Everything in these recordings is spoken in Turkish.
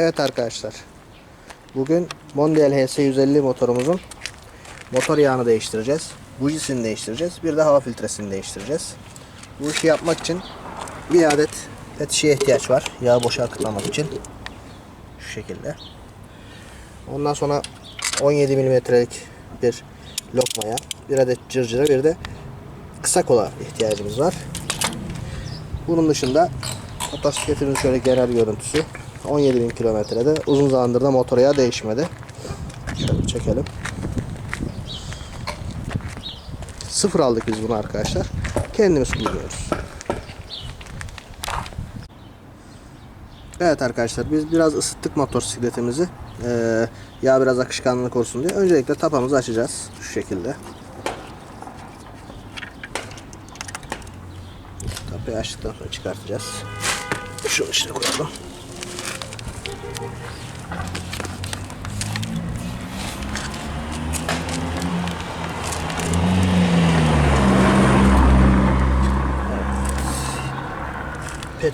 Evet arkadaşlar. Bugün Mondial HS 150 motorumuzun motor yağını değiştireceğiz. Bujisini değiştireceğiz. Bir de hava filtresini değiştireceğiz. Bu işi yapmak için bir adet pet ihtiyaç var. Yağı boşa akıtlamak için. Şu şekilde. Ondan sonra 17 milimetrelik bir lokmaya, bir adet cırcıra, bir de kısa kola ihtiyacımız var. Bunun dışında motosikletin şöyle genel görüntüsü 17.000 kilometrede. Uzun zamandır da motor yağı değişmedi. Şöyle çekelim. Sıfır aldık biz bunu arkadaşlar. Kendimiz kullanıyoruz. Evet arkadaşlar biz biraz ısıttık motosikletimizi. Ee, yağ biraz akışkanlık olsun diye. Öncelikle tapamızı açacağız. Şu şekilde. Tapayı açtıktan sonra çıkartacağız. Şunu içine koyalım.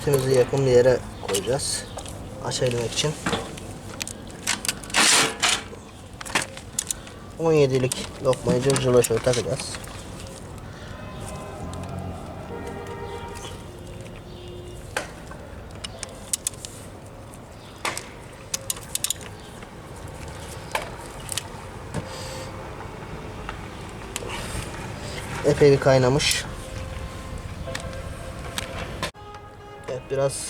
Petimizi yakın bir yere koyacağız. Açabilmek için. 17'lik lokmayı cırcırla şöyle takacağız. Epey bir kaynamış. Biraz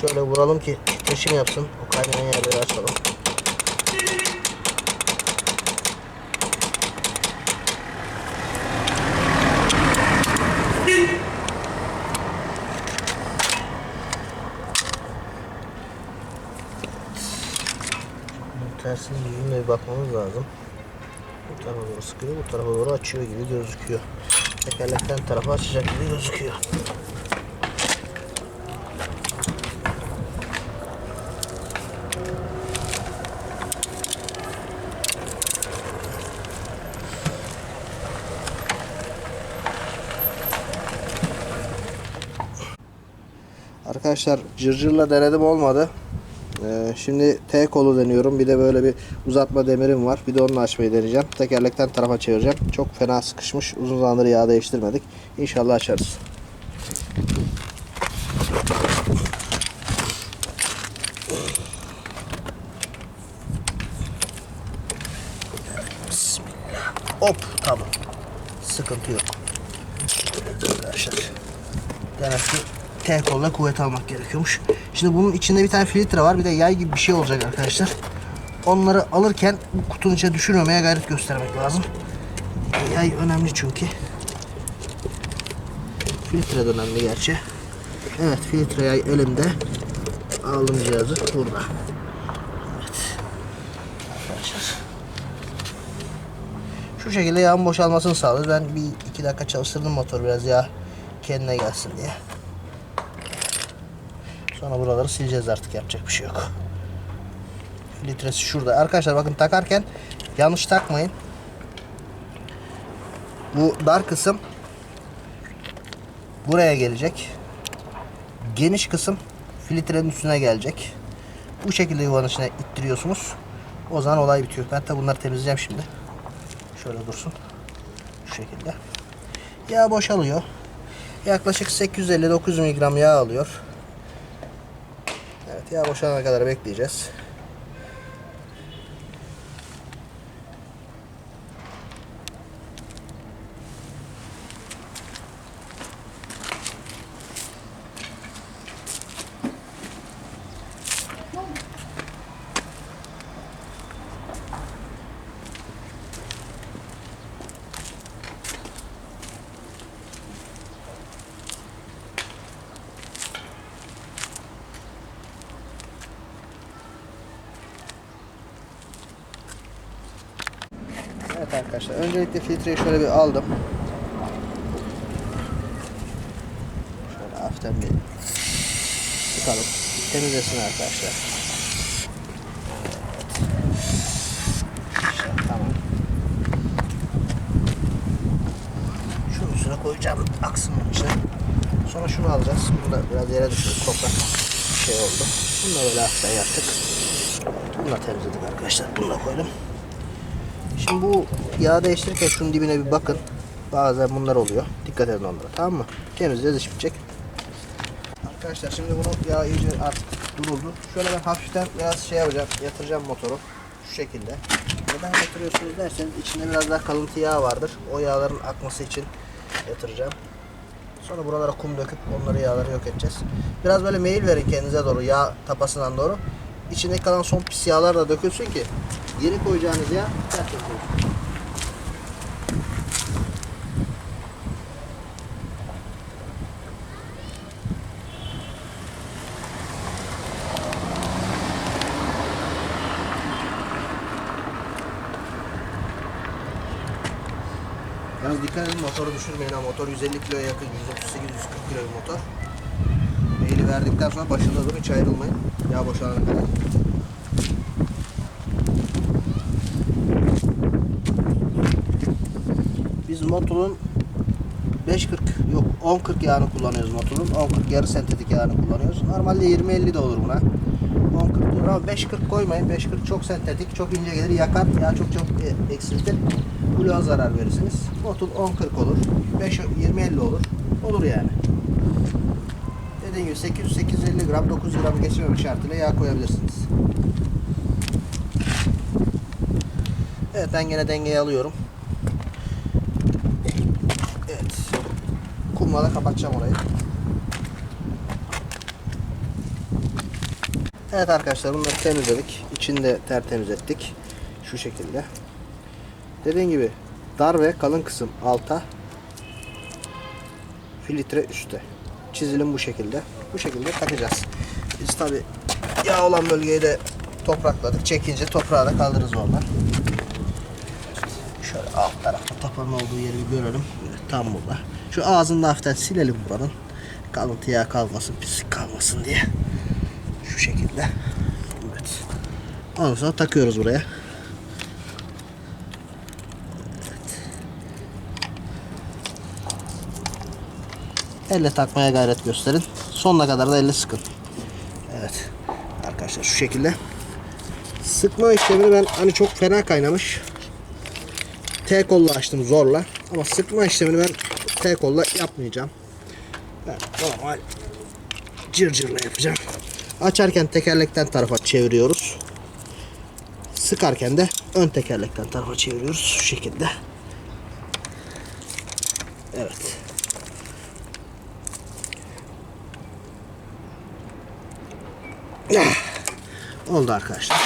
şöyle vuralım ki titreşim yapsın. O kaynayan yerleri açalım. Tersine yüzüne bir bakmamız lazım. Bu tarafa doğru sıkıyor, bu tarafa doğru açıyor gibi gözüküyor. Tekerlekten tarafa açacak gibi gözüküyor. Arkadaşlar cırcırla denedim olmadı. Ee, şimdi T kolu deniyorum. Bir de böyle bir uzatma demirim var. Bir de onu açmayı deneyeceğim. Tekerlekten tarafa çevireceğim. Çok fena sıkışmış. Uzun zamandır yağ değiştirmedik. İnşallah açarız. Bismillah. Hop tamam. Sıkıntı yok. Arkadaşlar. Demek ki T kolla kuvvet almak gerekiyormuş. Şimdi bunun içinde bir tane filtre var. Bir de yay gibi bir şey olacak arkadaşlar. Onları alırken bu kutunun içine düşürmemeye gayret göstermek lazım. Yay önemli çünkü. Filtre de önemli gerçi. Evet filtre yay elimde. Aldım cihazı burada. Şu şekilde yağın boşalmasını sağlıyor. Ben bir iki dakika çalıştırdım motor biraz yağ kendine gelsin diye. Sonra buraları sileceğiz artık yapacak bir şey yok. Litresi şurada. Arkadaşlar bakın takarken yanlış takmayın. Bu dar kısım buraya gelecek. Geniş kısım filtrenin üstüne gelecek. Bu şekilde yuvanın içine ittiriyorsunuz. O zaman olay bitiyor. Ben de bunları temizleyeceğim şimdi. Şöyle dursun. Şu şekilde. Yağ boşalıyor. Yaklaşık 850-900 mg yağ alıyor. Yağ boşalana kadar bekleyeceğiz. Evet arkadaşlar öncelikle filtreyi şöyle bir aldım. Şöyle hafiften bir sıkalım. Temizlesin arkadaşlar. Tamam. Şunun üstüne koyacağım. Aksın bunun içine. Sonra şunu alacağız. Bunu da biraz yere düşürüp toprak. şey oldu. Bunu da böyle hafiften yaptık. Bunu da temizledik arkadaşlar. Bunu da koydum. Şimdi bu yağ değiştirirken şunun dibine bir bakın. Bazen bunlar oluyor. Dikkat edin onlara tamam mı? Temizleyeceğiz iş. Arkadaşlar şimdi bunu yağ iyice artık duruldu. Şöyle ben hafiften biraz şey yapacağım. Yatıracağım motoru. Şu şekilde. Neden yatırıyorsunuz derseniz içinde biraz daha kalıntı yağ vardır. O yağların akması için yatıracağım. Sonra buralara kum döküp onları yağları yok edeceğiz. Biraz böyle meyil verin kendinize doğru yağ tapasından doğru. İçinde kalan son pis yağlar dökülsün ki yeni koyacağınız yağ tertemiz olsun. Yalnız dikkat edin motoru düşürmeyin ha. Motor 150 kiloya yakın. 138-140 kilo bir motor. Eğili verdikten sonra başında durun hiç ayrılmayın. Yağ boşalana. Biz Motul 540 yok 1040 yağını kullanıyoruz Motul'un. 1040 yarı sentetik yağını kullanıyoruz. Normalde 20-50 de olur buna. 1040 olur ama 540 koymayın. 540 çok sentetik, çok ince gelir, yakar. Yağ çok çok e, eksiltir. Bloğa zarar verirsiniz. Motul 1040 olur. 5 20-50 olur. Olur yani. Dediğim gibi 800-850 gram 900 gram geçirmemek şartıyla yağ koyabilirsiniz. Evet ben gene dengeyi alıyorum. Evet. Kumla da kapatacağım orayı. Evet arkadaşlar bunları temizledik. İçini de tertemiz ettik. Şu şekilde. Dediğim gibi dar ve kalın kısım alta filtre üstte. Çizilim bu şekilde. Bu şekilde takacağız. Biz tabi yağ olan bölgeyi de toprakladık. Çekince toprağı da kaldırırız oradan. Şöyle alt tarafta tapanın olduğu yeri bir görelim. Tam burada. Şu ağzını da hafiften silelim buranın. Kalıntı yağ kalmasın, pislik kalmasın diye. Şu şekilde. Evet. Ondan sonra takıyoruz buraya. Elle takmaya gayret gösterin. Sonuna kadar da elle sıkın. Evet. Arkadaşlar şu şekilde. Sıkma işlemini ben hani çok fena kaynamış. T kolla açtım zorla. Ama sıkma işlemini ben T kolla yapmayacağım. Ben normal cırcırla yapacağım. Açarken tekerlekten tarafa çeviriyoruz. Sıkarken de ön tekerlekten tarafa çeviriyoruz. Şu şekilde. Evet. Oldu arkadaşlar.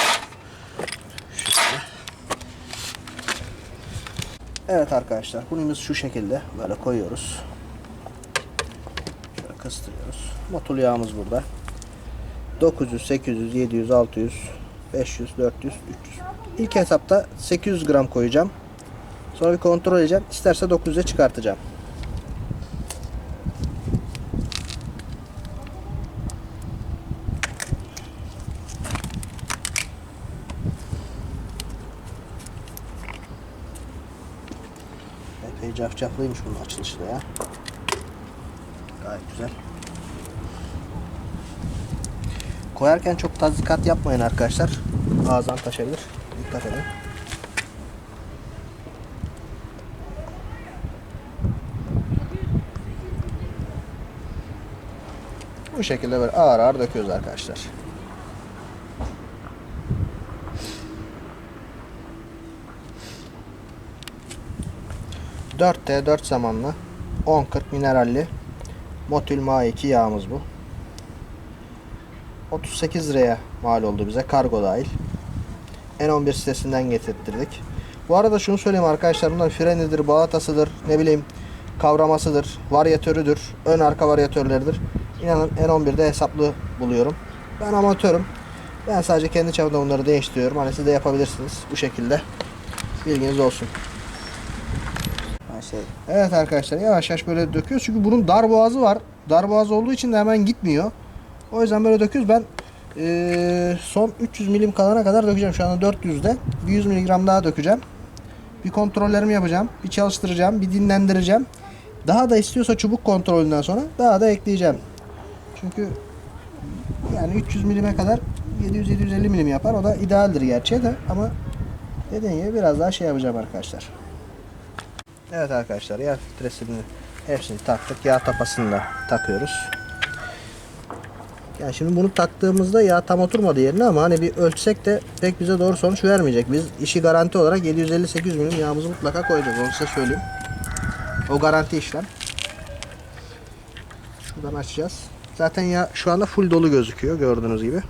Evet arkadaşlar bunumuz şu şekilde böyle koyuyoruz. Şöyle kıstırıyoruz. Motul yağımız burada. 900, 800, 700, 600, 500, 400, 300. İlk hesapta 800 gram koyacağım. Sonra bir kontrol edeceğim. İsterse 900'e çıkartacağım. Epey cafcaflıymış bunun açılışı da ya. Gayet güzel. Koyarken çok tazikat yapmayın arkadaşlar. Ağızdan taşabilir. Dikkat edin. Bu şekilde böyle ağır ağır döküyoruz arkadaşlar. Dört t 4 zamanlı 10-40 mineralli Motul Ma2 yağımız bu. 38 liraya mal oldu bize kargo dahil. N11 sitesinden getirttirdik. Bu arada şunu söyleyeyim arkadaşlar bunlar frenidir, bağatasıdır, ne bileyim kavramasıdır, varyatörüdür, ön arka varyatörleridir. İnanın N11'de hesaplı buluyorum. Ben amatörüm. Ben sadece kendi çapımda bunları değiştiriyorum. Hani siz de yapabilirsiniz bu şekilde. Bilginiz olsun. Şey Evet arkadaşlar yavaş yavaş böyle döküyoruz. Çünkü bunun dar boğazı var. Dar boğazı olduğu için de hemen gitmiyor. O yüzden böyle döküyoruz. Ben eee, son 300 milim kalana kadar dökeceğim. Şu anda 400'de. Bir 100 miligram daha dökeceğim. Bir kontrollerimi yapacağım. Bir çalıştıracağım. Bir dinlendireceğim. Daha da istiyorsa çubuk kontrolünden sonra daha da ekleyeceğim. Çünkü Yani 300 milime kadar 700-750 milim yapar. O da idealdir gerçi de ama dediğim gibi biraz daha şey yapacağım arkadaşlar. Evet arkadaşlar yağ filtresini hepsini taktık. Yağ tapasını da takıyoruz. Yani şimdi bunu taktığımızda yağ tam oturmadı yerine ama hani bir ölçsek de pek bize doğru sonuç vermeyecek. Biz işi garanti olarak 750-800 milim yağımızı mutlaka koyacağız. Onu size söyleyeyim. O garanti işlem. Şuradan açacağız. Zaten ya şu anda full dolu gözüküyor gördüğünüz gibi.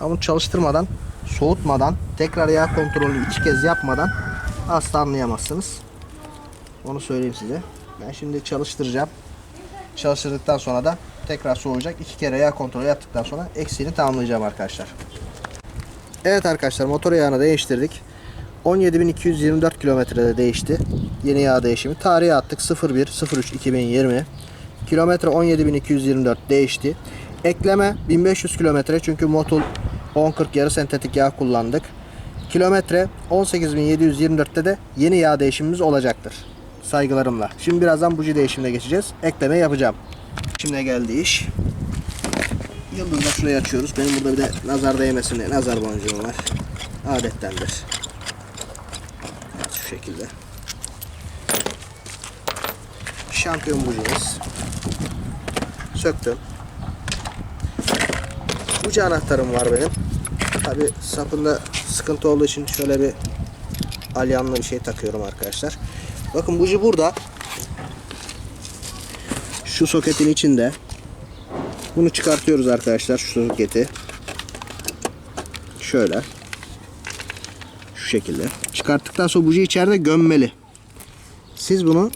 Ama bunu çalıştırmadan, soğutmadan, tekrar yağ kontrolünü iki kez yapmadan asla anlayamazsınız. Onu söyleyeyim size. Ben şimdi çalıştıracağım. Çalıştırdıktan sonra da tekrar soğuyacak. İki kere yağ kontrolü yaptıktan sonra eksiğini tamamlayacağım arkadaşlar. Evet arkadaşlar motor yağını değiştirdik. 17.224 kilometrede değişti. Yeni yağ değişimi. Tarihe attık 01.03.2020. Kilometre 17.224 değişti. Ekleme 1500 kilometre çünkü Motul 1040 yarı sentetik yağ kullandık. Kilometre 18.724'te de yeni yağ değişimimiz olacaktır. Saygılarımla. Şimdi birazdan buji değişimine geçeceğiz. Ekleme yapacağım. Şimdi geldi iş. Yıldızla şurayı açıyoruz. Benim burada bir de nazar değmesin diye nazar boncuğum var. Adettendir. Evet, şu şekilde. Şampiyon bujimiz. Söktüm. Buji anahtarım var benim. Tabi sapında sıkıntı olduğu için şöyle bir alyanlı bir şey takıyorum arkadaşlar. Bakın buji burada. Şu soketin içinde. Bunu çıkartıyoruz arkadaşlar şu soketi. Şöyle. Şu şekilde. Çıkarttıktan sonra buji içeride gömmeli. Siz bunu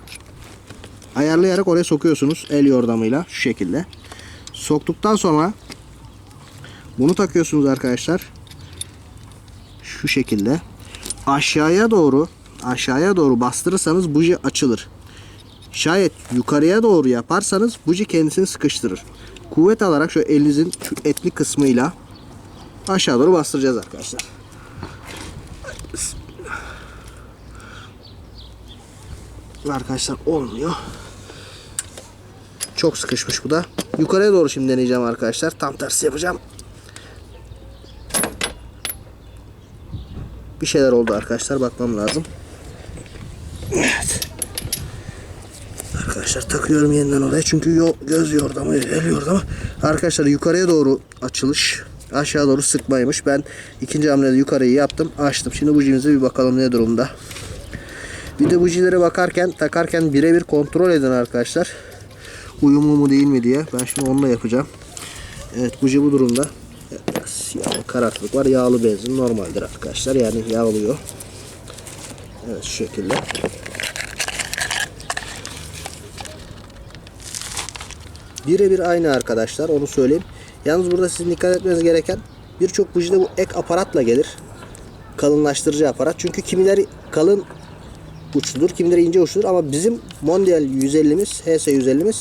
ayarlayarak oraya sokuyorsunuz el yordamıyla şu şekilde. Soktuktan sonra bunu takıyorsunuz arkadaşlar. Şu şekilde. Aşağıya doğru aşağıya doğru bastırırsanız buji açılır. Şayet yukarıya doğru yaparsanız buji kendisini sıkıştırır. Kuvvet alarak şu elinizin şu etli kısmıyla aşağı doğru bastıracağız arkadaşlar. Arkadaşlar olmuyor. Çok sıkışmış bu da. Yukarıya doğru şimdi deneyeceğim arkadaşlar. Tam tersi yapacağım. Bir şeyler oldu arkadaşlar. Bakmam lazım. Arkadaşlar takıyorum yeniden oraya. Çünkü yo- göz yordamı, el yordamı. Arkadaşlar yukarıya doğru açılış. Aşağı doğru sıkmaymış. Ben ikinci hamlede yukarıyı yaptım. Açtım. Şimdi bujimize bir bakalım ne durumda. Bir de bujilere bakarken, takarken birebir kontrol edin arkadaşlar. Uyumlu mu değil mi diye. Ben şimdi onu da yapacağım. Evet buji bu durumda. Biraz yağlı karartılık var. Yağlı benzin normaldir arkadaşlar. Yani yağlıyor. Evet şu şekilde. Birebir aynı arkadaşlar onu söyleyeyim. Yalnız burada sizin dikkat etmeniz gereken birçok bujide bu ek aparatla gelir. Kalınlaştırıcı aparat. Çünkü kimileri kalın uçludur, kimileri ince uçludur ama bizim Mondial 150'miz, HS 150'miz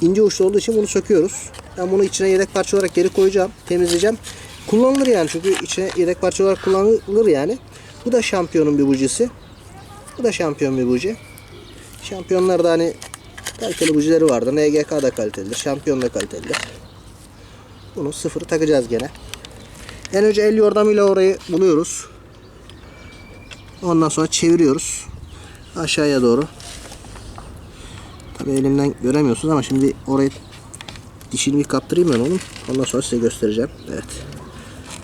ince uçlu olduğu için bunu söküyoruz. Ben bunu içine yedek parça olarak geri koyacağım, temizleyeceğim. Kullanılır yani çünkü içine yedek parça olarak kullanılır yani. Bu da şampiyonun bir bujisi. Bu da şampiyon bir buji. Şampiyonlarda hani kaliteli bujileri vardır. NGK da kalitelidir. Şampiyon da kalitelidir. Bunu sıfırı takacağız gene. En önce el yordamıyla orayı buluyoruz. Ondan sonra çeviriyoruz. Aşağıya doğru. Tabii elimden göremiyorsunuz ama şimdi orayı dişini bir kaptırayım ben onun. Ondan sonra size göstereceğim. Evet.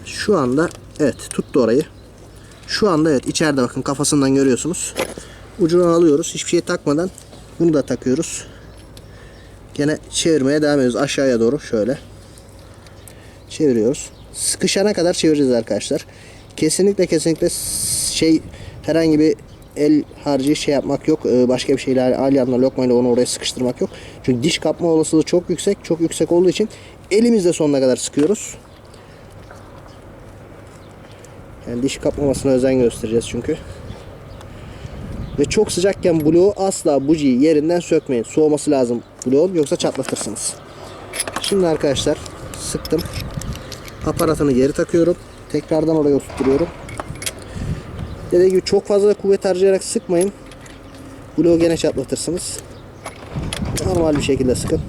Şu anda evet tuttu orayı. Şu anda evet içeride bakın kafasından görüyorsunuz. Ucunu alıyoruz. Hiçbir şey takmadan bunu da takıyoruz. Gene çevirmeye devam ediyoruz aşağıya doğru şöyle. Çeviriyoruz. Sıkışana kadar çevireceğiz arkadaşlar. Kesinlikle kesinlikle şey herhangi bir el harcı şey yapmak yok. Ee, Başka bir şeyle alyanla lokmayla onu oraya sıkıştırmak yok. Çünkü diş kapma olasılığı çok yüksek. Çok yüksek olduğu için elimizle sonuna kadar sıkıyoruz. Yani diş kapmamasına özen göstereceğiz çünkü. Ve çok sıcakken bloğu asla bujiyi yerinden sökmeyin. Soğuması lazım bloğun yoksa çatlatırsınız. Şimdi arkadaşlar sıktım. Aparatını geri takıyorum. Tekrardan oraya oturtuyorum. Dediğim gibi çok fazla kuvvet harcayarak sıkmayın. Bloğu gene çatlatırsınız. Normal bir şekilde sıkın.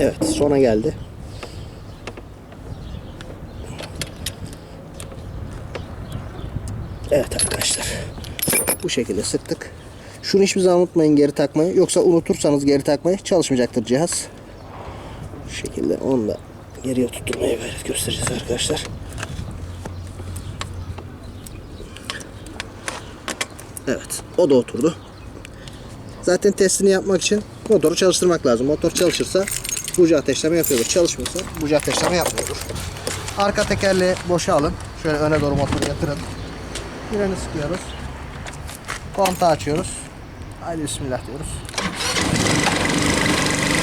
Evet sona geldi. Bu şekilde sıktık. Şunu hiçbir zaman unutmayın geri takmayı. Yoksa unutursanız geri takmayı çalışmayacaktır cihaz. Bu şekilde onu da geriye tutturmaya gayret göstereceğiz arkadaşlar. Evet o da oturdu. Zaten testini yapmak için motoru çalıştırmak lazım. Motor çalışırsa buji ateşleme yapıyordur. Çalışmıyorsa buji ateşleme yapmıyordur. Arka tekerleği boşa alın. Şöyle öne doğru motoru yatırın. Freni sıkıyoruz. Kontağı açıyoruz. Haydi bismillah diyoruz.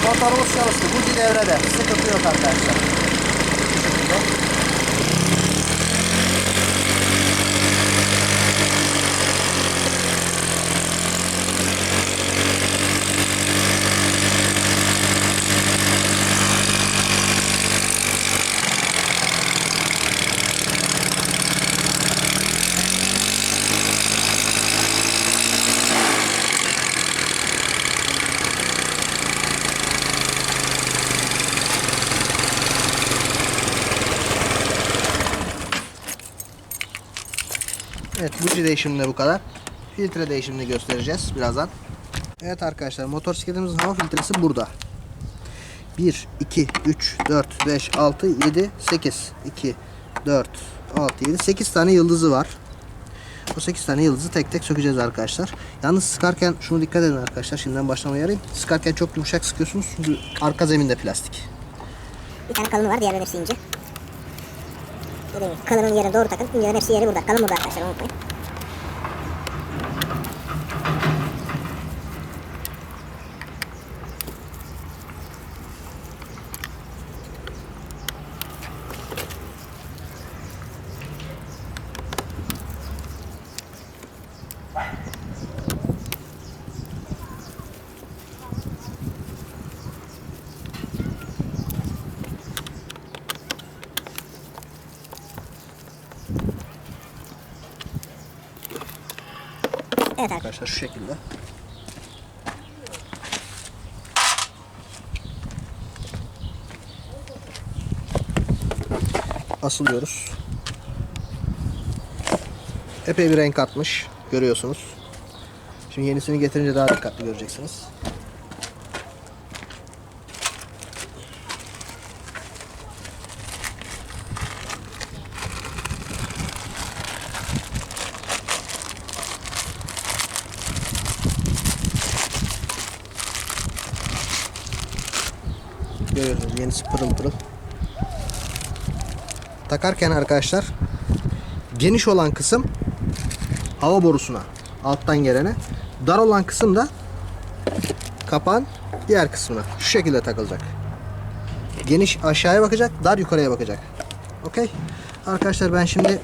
Motorumuz çalıştı. Buji devrede. Sıkıntı yok arkadaşlar. Bu. Evet buji değişiminde bu kadar. Filtre değişimini göstereceğiz birazdan. Evet arkadaşlar motosikletimizin hava filtresi burada. 1, 2, 3, 4, 5, 6, 7, 8. 2, 4, 6, 7, 8 tane yıldızı var. O 8 tane yıldızı tek tek sökeceğiz arkadaşlar. Yalnız sıkarken şunu dikkat edin arkadaşlar. Şimdiden başlamaya yarayayım. Sıkarken çok yumuşak sıkıyorsunuz. Çünkü arka zeminde plastik. Bir tane kalını var, diğerleri hepsi ince. Gibi kalının yeri doğru takın, incelerin hepsi yeri burada. Kalın burada arkadaşlar, unutmayın. Evet arkadaşlar. Şu şekilde. Asılıyoruz. Epey bir renk atmış. Görüyorsunuz. Şimdi yenisini getirince daha dikkatli göreceksiniz. Yenisi pırıl pırıl. Takarken arkadaşlar geniş olan kısım hava borusuna alttan gelene dar olan kısım da kapağın diğer kısmına şu şekilde takılacak. Geniş aşağıya bakacak, dar yukarıya bakacak. Okey. Arkadaşlar ben şimdi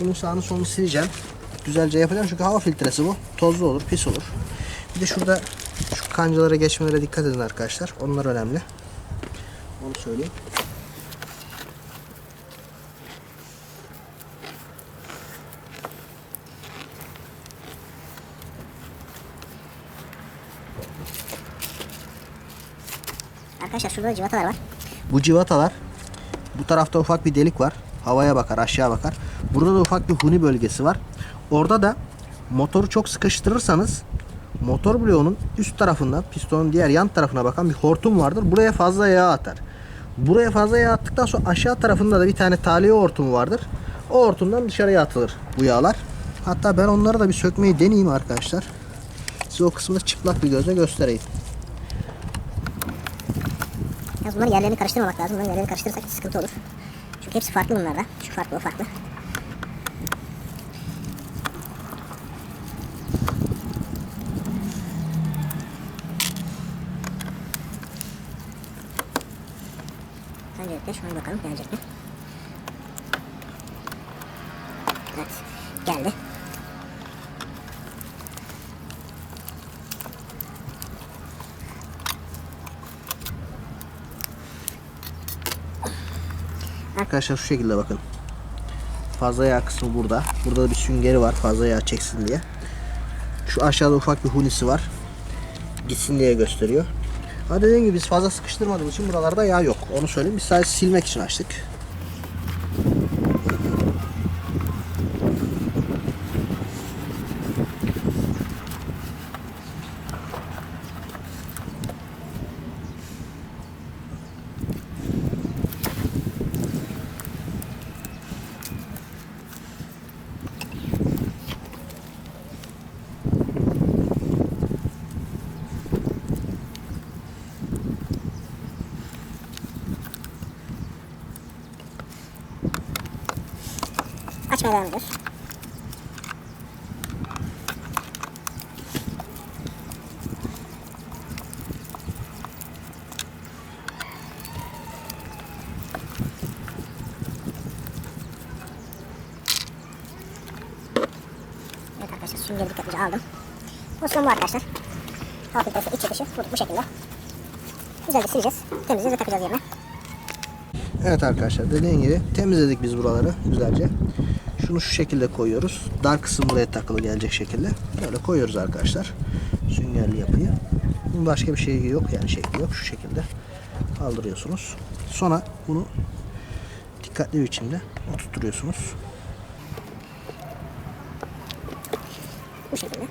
bunun sağını solunu sileceğim. Güzelce yapacağım çünkü hava filtresi bu. Tozlu olur, pis olur. Bir de şurada şu kancalara geçmelere dikkat edin arkadaşlar. Onlar önemli. Onu söyleyeyim. Arkadaşlar şurada da civatalar var. Bu civatalar bu tarafta ufak bir delik var. Havaya bakar, aşağı bakar. Burada da ufak bir huni bölgesi var. Orada da motoru çok sıkıştırırsanız motor bloğunun üst tarafında pistonun diğer yan tarafına bakan bir hortum vardır. Buraya fazla yağ atar. Buraya fazla yağ attıktan sonra aşağı tarafında da bir tane taliye hortumu vardır. O hortumdan dışarıya atılır bu yağlar. Hatta ben onları da bir sökmeyi deneyeyim arkadaşlar. Size o kısmını çıplak bir gözle göstereyim. Yalnız bunların yerlerini karıştırmamak lazım. Bunların yerlerini karıştırırsak sıkıntı olur. Çünkü hepsi farklı bunlarda. Şu farklı, o farklı. Arkadaşlar şu şekilde bakın. Fazla yağ kısmı burada. Burada da bir süngeri var fazla yağ çeksin diye. Şu aşağıda ufak bir hunisi var. Gitsin diye gösteriyor. Ha dediğim gibi biz fazla sıkıştırmadığımız için buralarda yağ yok. Onu söyleyeyim. Biz sadece silmek için açtık. Açmaya devam. Evet arkadaşlar süngeri dikkatlice aldım. Osman bu arkadaşlar. Hava filtresi içi dışı bu, bu şekilde. Güzelce sileceğiz. Temizleyeceğiz ve takacağız yerine. Evet arkadaşlar dediğim gibi temizledik biz buraları güzelce. Şunu şu şekilde koyuyoruz. Dar kısım buraya takılı gelecek şekilde. Böyle koyuyoruz arkadaşlar. Süngerli yapıyı. Bunun başka bir şeyi yok yani şekli yok. Şu şekilde kaldırıyorsunuz. Sonra bunu dikkatli bir biçimde oturtuyorsunuz. Bu şekilde.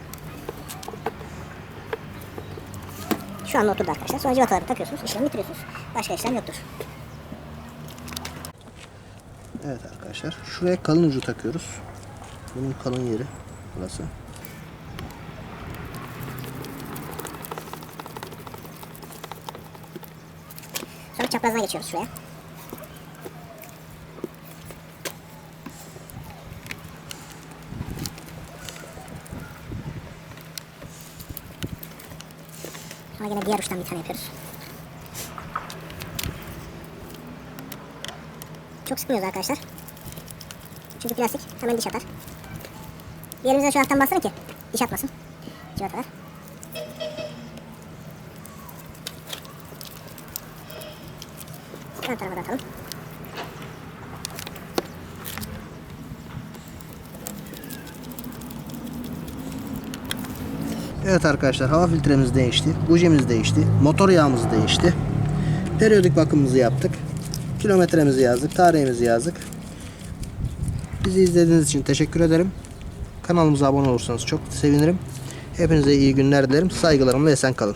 Şu anda oturdu arkadaşlar. Sonra civataları takıyorsunuz. işlemi bitiriyorsunuz. Başka işlem yoktur. Evet arkadaşlar. Şuraya kalın ucu takıyoruz. Bunun kalın yeri burası. Sonra çaprazdan geçiyoruz şuraya. Sonra yine diğer uçtan bir tane yapıyoruz. Çok sıkmıyoruz arkadaşlar. Çünkü plastik hemen diş atar. Diğerimize şu alttan bastırın ki diş atmasın. Civatalar. Ön tarafa da atalım. Evet arkadaşlar hava filtremiz değişti. Bujimiz değişti. Motor yağımız değişti. Periyodik bakımımızı yaptık. Kilometremizi yazdık. Tarihimizi yazdık. Bizi izlediğiniz için teşekkür ederim. Kanalımıza abone olursanız çok sevinirim. Hepinize iyi günler dilerim. Saygılarımla esen kalın.